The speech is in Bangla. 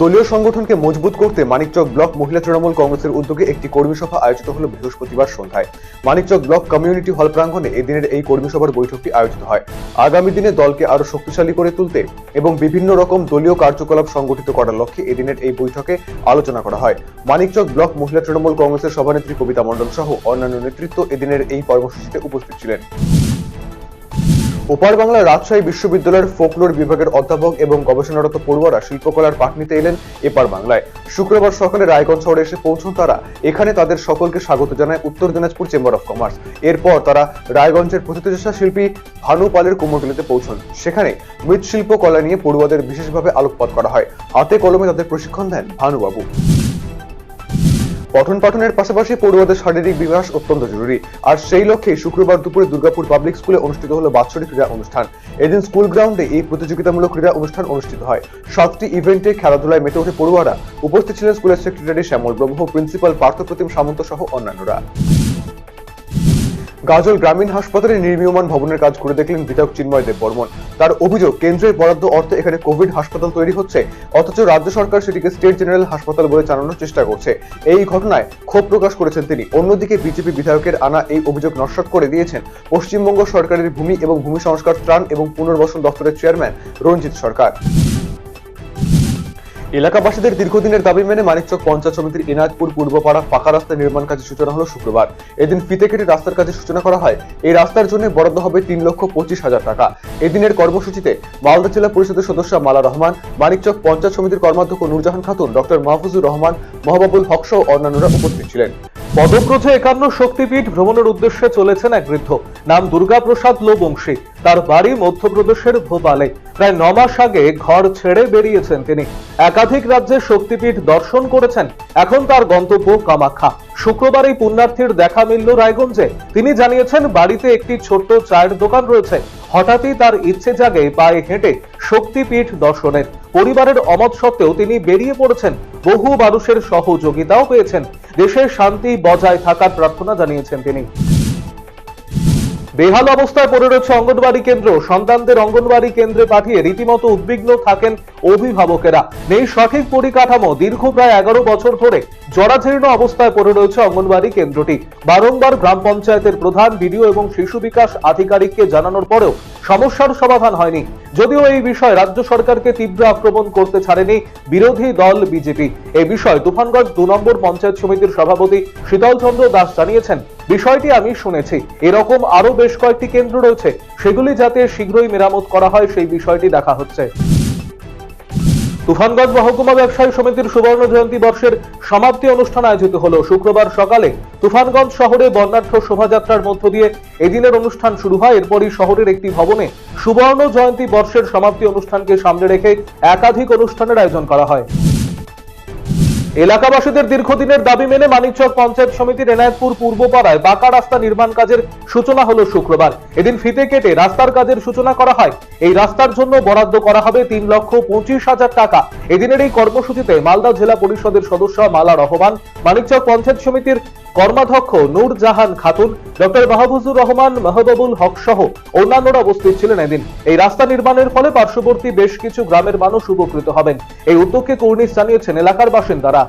দলীয় সংগঠনকে মজবুত করতে মানিকচক ব্লক মহিলা তৃণমূল কংগ্রেসের উদ্যোগে একটি কর্মী সভা আয়োজিত হলো বৃহস্পতিবার সন্ধ্যায়। মানিকচক ব্লক কমিউনিটি হল প্রাঙ্গণে এদিনের এই কর্মী সভার বৈঠকটি আয়োজিত হয়। আগামী দিনে দলকে আরও শক্তিশালী করে তুলতে এবং বিভিন্ন রকম দলীয় কার্যকলাপ সংগঠিত করার লক্ষ্যে এদিনের এই বৈঠকে আলোচনা করা হয়। মানিকচক ব্লক মহিলা তৃণমূল কংগ্রেসের সভানেত্রী কবিতা মণ্ডল সহ অন্যান্য নেতৃত্ব এদিনের এই কর্মসূচিতে উপস্থিত ছিলেন। ওপার বাংলা রাজশাহী বিশ্ববিদ্যালয়ের ফোকলোর বিভাগের অধ্যাপক এবং গবেষণারত পড়ুয়ারা শিল্পকলার পাঠ নিতে এলেন এপার বাংলায়। শুক্রবার সকালে রায়গঞ্জ শহরে এসে পৌঁছন তারা। এখানে তাদের সকলকে স্বাগত জানায় উত্তর দিনাজপুর চেম্বার অফ কমার্স এরপর তারা রায়গঞ্জের প্রথিতযশা শিল্পী ভানু পালের কুমোরটুলিতে পৌঁছন। সেখানে মৃৎশিল্প কলা নিয়ে পড়ুয়াদের বিশেষভাবে আলোকপাত করা হয়। হাতে কলমে তাদের প্রশিক্ষণ দেন ভানুবাবু। পঠন পাঠনের পাশাপাশি পড়ুয়াদের শারীরিক বিকাশ অত্যন্ত জরুরি। আর সেই লক্ষ্যে শুক্রবার দুপুরে দুর্গাপুর পাবলিক স্কুলে অনুষ্ঠিত হলো বাৎসরিক ক্রীড়া অনুষ্ঠান। এদিন স্কুল গ্রাউন্ডে এই প্রতিযোগিতামূলক ক্রীড়া অনুষ্ঠান অনুষ্ঠিত হয়। সাতটি ইভেন্টে খেলাধুলায় মেতে ওঠে পড়ুয়ারা। উপস্থিত ছিলেন স্কুলের সেক্রেটারি শ্যামল ব্রহ্ম, প্রিন্সিপাল পার্থপ্রতিম সামন্ত সহ অন্যান্যরা। গাজল গ্রামীণ হাসপাতালে নির্মীয়মান ভবনের কাজ করে দেখলেন বিধায়ক চিন্ময় দেব বর্মন তার অভিযোগ, কেন্দ্রের বরাদ্দ অর্থে এখানে কোভিড হাসপাতাল তৈরি হচ্ছে, অথচ রাজ্য সরকার সেটিকে স্টেট জেনারেল হাসপাতাল বলে চালানোর চেষ্টা করছে। এই ঘটনায় ক্ষোভ প্রকাশ করেছেন তিনি। অন্যদিকে বিজেপি বিধায়কের আনা এই অভিযোগ নস্যাৎ করে দিয়েছেন পশ্চিমবঙ্গ সরকারের ভূমি এবং ভূমি সংস্কার ত্রাণ এবং পুনর্বাসন দপ্তরের চেয়ারম্যান রঞ্জিত সরকার। এলাকাবাসীদের দীর্ঘদিনের দাবি মেনে মানিকচক পঞ্চায়েত সমিতির এনায়তপুর পূর্বপাড়া পাকা রাস্তা নির্মাণ কাজের সূচনা হলো শুক্রবার। এদিন ফিতে কেটে রাস্তার কাজের সূচনা করা হয়। এই রাস্তার জন্য বরাদ্দ হবে তিন লক্ষ পঁচিশ হাজার টাকা। এদিনের কর্মসূচিতে মালদা জেলা পরিষদের সদস্য মালা রহমান, মানিকচক পঞ্চায়েত সমিতির কর্মাধ্যক্ষ নুরজাহান খাতুন, ডক্টর মাহফুজুর রহমান, মহবাবুল হক সহ অন্যান্যরা উপস্থিত ছিলেন। পদক্রথে একান্ন শক্তিপীঠ ভ্রমণের উদ্দেশ্যে চলেছেন এক বৃদ্ধ। নাম দুর্গাপ্রসাদ লোবংশী। তার বাড়ি মধ্যপ্রদেশের ভোপালে। প্রায় ন মাস আগে ঘর ছেড়ে বেরিয়েছেন তিনি। একাধিক রাজ্যের শক্তিপীঠ দর্শন করেছেন। এখন তার গন্তব্য কামাখ্যা। শুক্রবার এই পুণ্যার্থীর দেখা মিলল রায়গঞ্জে। তিনি জানিয়েছেন, বাড়িতে একটি ছোট্ট চায়ের দোকান রয়েছে। হঠাৎই তার ইচ্ছে জাগে পায়ে হেঁটে শক্তিপীঠ দর্শনের। পরিবারের অমত সত্ত্বেও তিনি বেরিয়ে পড়েছেন। বহু মানুষের সহযোগিতাও পেয়েছেন। দেশের শান্তি বজায় থাকার প্রার্থনা জানিয়েছেন তিনি। বেহাল অবস্থায় পড়ে রয়েছে অঙ্গনবাড়ি কেন্দ্র। সন্তানদের অঙ্গনবাড়ি কেন্দ্রে পাঠিয়ে রীতিমতো উদ্বিগ্ন থাকেন অভিভাবকেরা। নেই সঠিক পরিকাঠামো। দীর্ঘ প্রায় এগারো বছর ধরে জরাজীর্ণ অবস্থায় পড়ে রয়েছে অঙ্গনবাড়ি কেন্দ্রটি। বারংবার গ্রাম পঞ্চায়েতের প্রধান, বিডিও এবং শিশু বিকাশ আধিকারিককে জানানোর পরেও সমস্যার সমাধান হয়নি। যদিও এই বিষয়ে রাজ্য সরকারকে তীব্র আক্রমণ করতে ছাড়েনি বিরোধী দল বিজেপি। এ বিষয়ে তুফানগঞ্জ দু নম্বর পঞ্চায়েত সমিতির সভাপতি শীতল চন্দ্র দাস জানিয়েছেন বিষয়টি আমি শুনেছি। এরকম আরও বেশ কয়েকটি কেন্দ্র রয়েছে। সেগুলি যাতে শীঘ্রই মেরামত করা হয়, সেই বিষয়টি দেখা হচ্ছে। তুফানগঞ্জ মহকুমা ব্যবসায়ী সমিতির সুবর্ণ জয়ন্তী বর্ষের সমাপ্তি অনুষ্ঠান আয়োজিত হলো। শুক্রবার সকালে তুফানগঞ্জ শহরে বর্ণাঢ্য শোভাযাত্রার মধ্য দিয়ে এদিনের অনুষ্ঠান শুরু হয়। এরপরই শহরের একটি ভবনে সুবর্ণ জয়ন্তী বর্ষের সমাপ্তি অনুষ্ঠানকে সামনে রেখে একাধিক অনুষ্ঠানের আয়োজন করা হয়। এলাকাবাসীদের দীর্ঘদিনের দাবি মেনে মানিকচক পঞ্চায়েত সমিতির এনায়তপুর পূর্বপাড়ায় বাঁকা রাস্তা নির্মাণ কাজের সূচনা হলো শুক্রবার। এদিন ফিতে কেটে রাস্তার কাজের সূচনা করা হয়। এই রাস্তার জন্য বরাদ্দ করা হবে তিন লক্ষ পঁচিশ হাজার টাকা। এদিনের এই কর্মসূচিতে মালদা জেলা পরিষদের সদস্য মালা রহমান, মানিকচক পঞ্চায়েত সমিতির কর্মাধ্যক্ষ নূর জাহান খাতুন, ডক্টর মাহবুজুর রহমান, মাহবুবুল হক সহ অন্যান্যরা উপস্থিত ছিলেন এদিন। এই রাস্তা নির্মাণের ফলে পার্শ্ববর্তী বেশ কিছু গ্রামের মানুষ উপকৃত হবেন। এই উদ্যোগকে কর্নিশ জানিয়েছেন এলাকার বাসিন্দারা।